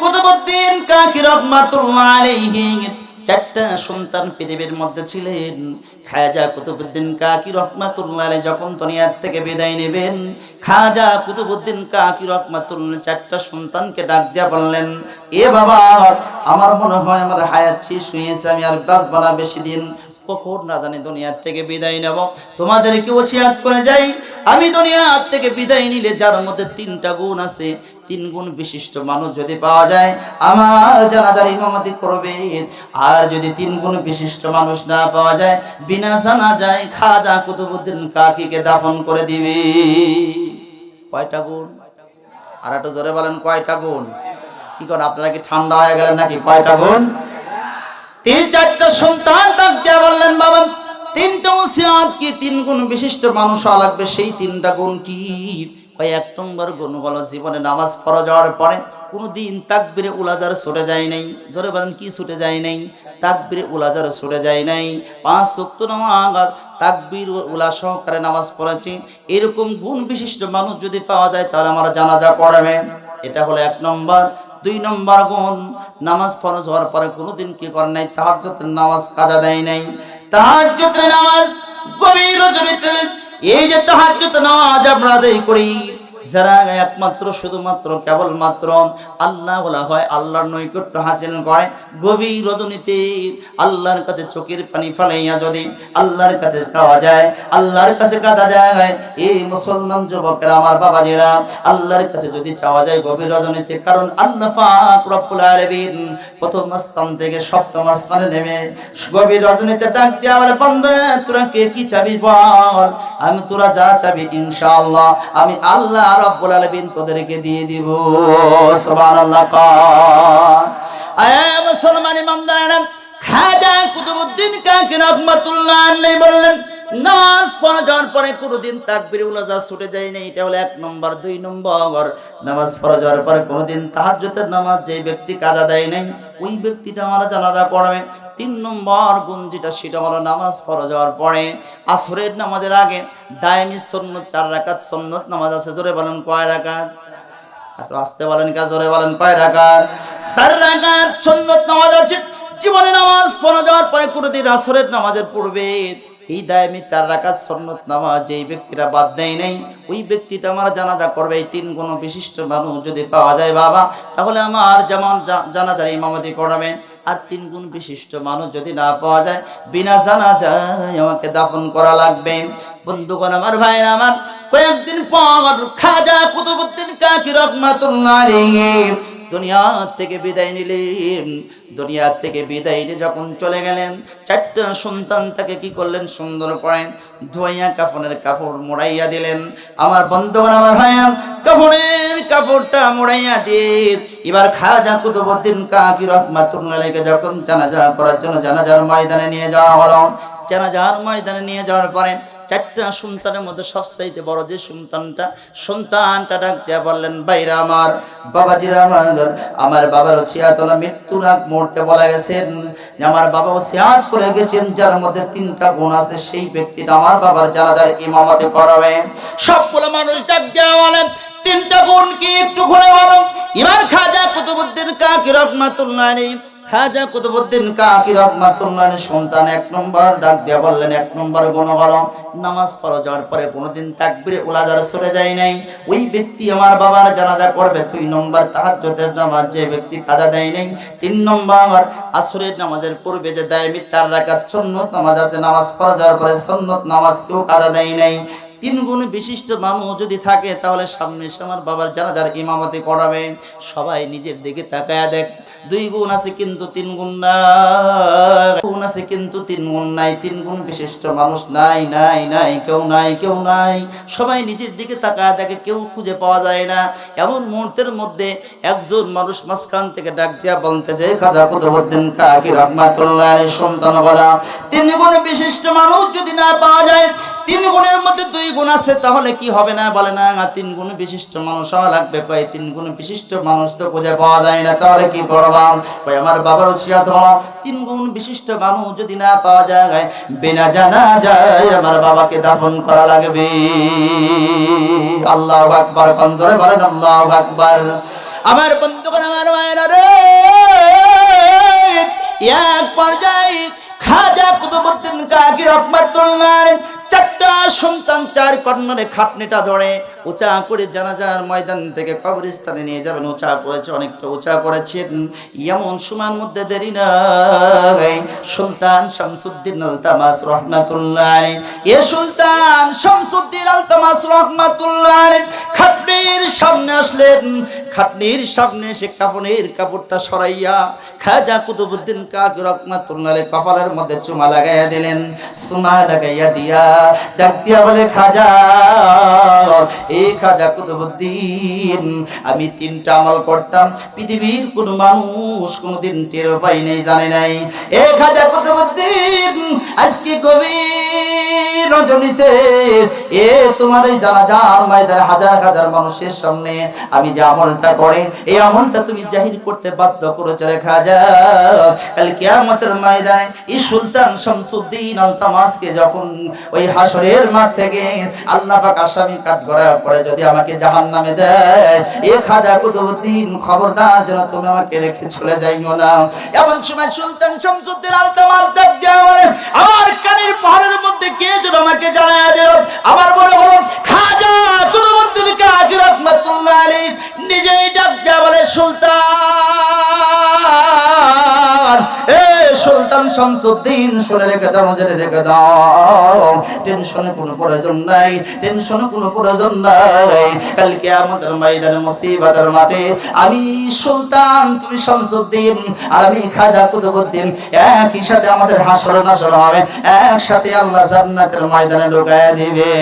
কুতুবউদ্দিন কাকি চারটা পৃথিবীর মধ্যে ছিলেন। আলাইহি যখন থেকে বিদায় নেবেন, খাজা কুতুবউদ্দিন কাকি চারটা সন্তানকে ডাক দিয়া বললেন, এ বাবা, আমার মনে হয় আমার হায়াত শেষ হয়েছে আমি আর বাঁচব না বেশি দিন। কখন না জানি দুনিয়ার থেকে বিদায় নেব। তোমাদেরকে ওসিয়াত করে যাই। আমি দুনিয়ার থেকে বিদায় নিলে যার মধ্যে তিনটা গুণ আছে। তিন গুণ বিশিষ্ট মানুষ যদি পাওয়া যায়, আমার জানাজার ইমামতি করবে। আর যদি তিন গুণ বিশিষ্ট মানুষ না পাওয়া যায়, বিনা জানা যায় খাজা কুতুবুদ্দিন কাকিকে দাফন করে দিবে। কয়টা গুণ? আর একটু জোরে বলেন, কয়টা গুণ? কি করে আপনারা কি ঠান্ডা হয়ে গেলেন নাকি? কয়টা গুণ? তিন চারটা সন্তান ডাক দিয়া বললেন, বাবা, তিনটা ওসিয়াত কি? তিন গুণ বিশিষ্ট মানুষ হওয়া লাগবে। সেই তিনটা গুণ কি? ওই এক নম্বর গুণ হলো জীবনে নামাজ ফরজ হওয়ার পরে কোনো দিন তাকবিরে উলাজার ছুটে যায় নাই। জোরে বলেন, কি ছুটে যায় নাই? তাকবিরে উলাজার ছুটে যায় নাই। পাঁচ শক্ত নামাজ, তাকবির উলা সহকারে নামাজ পড়েছি। এরকম গুণ বিশিষ্ট মানুষ যদি পাওয়া যায়, তাহলে আমরা জানাজা পড়াবে। এটা হলো এক নম্বর। দুই নম্বর গুণ, নামাজ ফরজ হওয়ার পরে কোনোদিন কি করে নাই? তাহাজ্জুদের নামাজ কাজা দেয় নাই। তাহাজ্জুদের নামাজ গভীর এই যে তাহাজ্জত নামাজ আমরা আদায় করি যারা একমাত্র, শুধুমাত্র, কেবলমাত্র আল্লাহ বলা হয়, আল্লাহর নৈকট্য হাসিল করে, গভীর রজনীতে আল্লাহর কাছে চোখের পানি ফালাইয়া যদি আল্লাহর কাছে খাওয়া যায়, আল্লাহর কাছে কাঁদা যায় এই মুসলমান যুবকেরা, আমার বাবাজিরা, আল্লাহর কাছে যদি চাওয়া যায় গভীর রজনীতে, কারণ আল্লাহ প্রথম আসমান থেকে সপ্তম আসমানে নেমে গভীর রজনীতে ডাক দিয়ে আমার বান্দা, তোরা কে কি চাবি বল? আমি তোরা যা চাবি, ইনশাআল্লাহ, আমি আল্লাহ রব্বুল আলামিন তোদেরকে দিয়ে দিব। সুবহানাল্লাহ আয় মুসলমান খাজা কুতুবউদ্দিন কাকি রহমাতুল্লাহ আলাইহি বললেন, নামাজ পড়া যাওয়ার পরে কোনোদিন তাকবির উলাজা ছুটে যায় না এটা হলো এক নম্বর। দুই নম্বর, নামাজ পড়া যাওয়ার পরে কোনোদিন তাহাজ্জুদের নামাজ যে ব্যক্তি কাজা দেয় নাই, ওই ব্যক্তিটা আমরা জানাজা পড়বে। তিন নম্বর গুণ যেটা, সেটা হলো নামাজ পড়া যাওয়ার পরে আসরের নামাজের আগে দায়মি সন্ন্যত চার রাকাত সন্ন্যত নামাজ আছে, জোরে বলেন কয় রাকাত? আর আসতে বলেন কা, জোরে বলেন কয় রাকাত? চার রাকাত সন্ন্যত নামাজ আছে, জীবনে নামাজ পড়া যাওয়ার পরে দিন আসরের নামাজের পড়বে এই দায়মি চার রাকাত সন্ন্যত নামাজ যেই ব্যক্তিরা বাদ দেয় নাই, ওই ব্যক্তিটা আমার জানাজা করবে, এই তিন গুণ বিশিষ্ট মানুষ যদি পাওয়া যায় বাবা, তাহলে আমার যেমন জানাজার ইমামতি করাবে। আর তিন গুণ বিশিষ্ট মানুষ যদি না পাওয়া যায়, বিনা জানাজায় আমাকে দাফন করা লাগবে। বন্ধুগণ আমার ভাইরা আমার, কয়েকদিন পর খাজা কুতুবুদ্দিন কাকি রহমাতুল্লাহ দুনিয়া থেকে বিদায় নিলেন। দুনিয়া থেকে বিদায় নিয়ে যখন চলে গেলেন, চারটা সন্তান তাকে কি করলেন? সুন্দর করে ধোয়া কাফনের কাপড় মোড়াইয়া দিলেন। আমার বন্ধুগণ, আমার ভাইয়া কাপড়ের কাপড়টা মোড়াইয়া দিয়ে এবার খাজা কুতুবুদ্দিন কাকি রহমাতুল্লাহ আলাইহি যখন জানাজা করার জন্য জানাজার ময়দানে নিয়ে যাওয়া হলো, জানাজার ময়দানে নিয়ে যাওয়ার পরে চারটা সন্তানের মধ্যে সবচাইতে বড় যে সন্তানটা সন্তানটা ডাক দিয়া বললেন বাইরা আমার, বাবাজিরা আমার আমার বাবার ছিয়াতলা মৃত্যুর আগ মুহূর্তে বলা গেছেন আমার বাবা সিয়ার করে গেছেন, যার মধ্যে তিনটা গুণ আছে, সেই ব্যক্তিটা আমার বাবার জানাজার ইমামতে করাবে সবগুলো মানুষ ডাক দিয়া বলেন, তিনটা গুণ কি একটু ঘুরে বলো? এবার খাজা কুতুবুদ্দিন কাকি রহমাতুল্লাহ খাজা কুতুবুদ্দিন কাকি রহমাতুল্লাহ সন্তান, এক নম্বর ডাক দিয়া বললেন, এক নম্বর গুণ নামাজ পড়া, যাওয়ার পরে কোনোদিন তাকবিরে উলাজার সরে যায় নাই। ওই ব্যক্তি আমার বাবার জানাজা করবে, দুই নম্বর তাহাজ্জুদের নামাজ যে ব্যক্তি কাজা দেয় নাই। তিন নম্বর, আসরের নামাজের পূর্বে যে দায়মি চার রাকাত সুন্নত নামাজ আছে, নামাজ পড়া, যাওয়ার পরে সুন্নত নামাজ কেউ কাজা দেয় নাই। তিন গুণ বিশিষ্ট মানুষ যদি থাকে, তাহলে সামনে এসে আমার বাবার জানাজার ইমামতি করাবে সবাই নিজের দিকে তাকায়া দেখ। দুই গুণ আছে কিন্তু তিন গুণ নাই গুণ আছে কিন্তু তিন গুণ নাই। তিন গুণ বিশিষ্ট মানুষ নাই নাই নাই, কেউ নাই কেউ নাই। সবাই নিজের দিকে তাকায়া দেখে কেউ খুঁজে পাওয়া যায় না। এমন মুহূর্তের মধ্যে একজন মানুষ মাঝখান থেকে ডাক দিয়া বলতেছে, খাজা কুতুবুদ্দিন কাকি রহমাতুল্লাহ সন্তান বলা তিন গুণ বিশিষ্ট মানুষ যদি না পাওয়া যায় তিন গুণের মধ্যে দুই গুণ আছে, তাহলে কি হবে না? বলে না তিন গুণ বিশিষ্ট মানুষ হওয়া লাগবে, কয় তিন গুণ বিশিষ্ট মানুষ তো খুঁজে পাওয়া যায় না, তাহলে কি করবাম? কয়, আমার বাবার ওসিয়াত হলো, তিন গুণ বিশিষ্ট মানুষ যদি না পাওয়া যায়, বিনা জানা যায় আমার বাবাকে দাফন করা লাগবে। আল্লাহ আকবার পঞ্জরে বলেন, আল্লাহ আকবার। আমার বন্ধুগণ, আমার মায়েরা রে, এক পর্যায়ে খাজা কুতুবুদ্দিন কাকি রহমাতুল্লাহ চারটা সন্তান চার কর্নারে খাটনিটা ধরে উঁচা করে জানাজার ময়দান থেকে কবরস্থানে নিয়ে যাবেন। উঁচা করেছে, অনেকটা উঁচা করেছেন। এমন সময়ের মধ্যে দেরি নাই। সুলতান শামসুদ্দিন আলতামাস রহমাতুল্লাহ এ সুলতান শামসুদ্দিন আলতামাস রহমাতুল্লাহ খাটনির সামনে আসলেন। খাটনির সামনে সে কাপড়ের কাপড়টা সরাইয়া খাজা কুতুবুদ্দিন কাক রহমাতুল্লাহ আলাইহি কপালের মধ্যে চুমা লাগাইয়া দিলেন। চুমা লাগাইয়া দিয়া ডাক দিয়া বলে, খাজা, এই খাজা কুতুবুদ্দিন আমি তিনটা আমল করতাম। পৃথিবীর কোন মানুষ কোনদিন টের পাই নাই, জানে নাই। এ খাজা কুতুবুদ্দিন আজকে গভীর রজনীতে এ তোমার এই জানাজার ময়দানে হাজার হাজার মানুষের সামনে আমি যে আমলটা করে, এই আমলটা তুমি জাহির করতে বাধ্য করেছে রে খাজা। কাল কিয়ামতের ময়দানে সুলতান শামসুদ্দিন যখন ওই হাসরের মাঠ থেকে আল্লাহ পাক আসামি কাট যদি আমাকে দেয়, এ খাজা খবরদার যেন তুমি আমাকে রেখে চলে যাইও না। এমন সময় সুলতান শামসুদ্দিন আল তামাস ডাক দেয়া আমার কানের পাহাড়ের মধ্যে কে যেন আমাকে জানায় দিল? আমার মনে হলো সুলতান শামসুদ্দিন শুনে রেখে দাও জেনে রেখে দাও। টেনশনে কোনো প্রয়োজন নাই টেনশনে কোনো প্রয়োজন নাই। কালকে আমাদের ময়দানে, মুসিবতের মাঠে আমি সুলতান, তুমি শামসুদ্দিন, আর আমি খাজা কুতুবুদ্দিন একই সাথে আমাদের হাসর নাসর হবে, একসাথে আল্লাহ জান্নাতের ময়দানে ঢুকায় দিবে।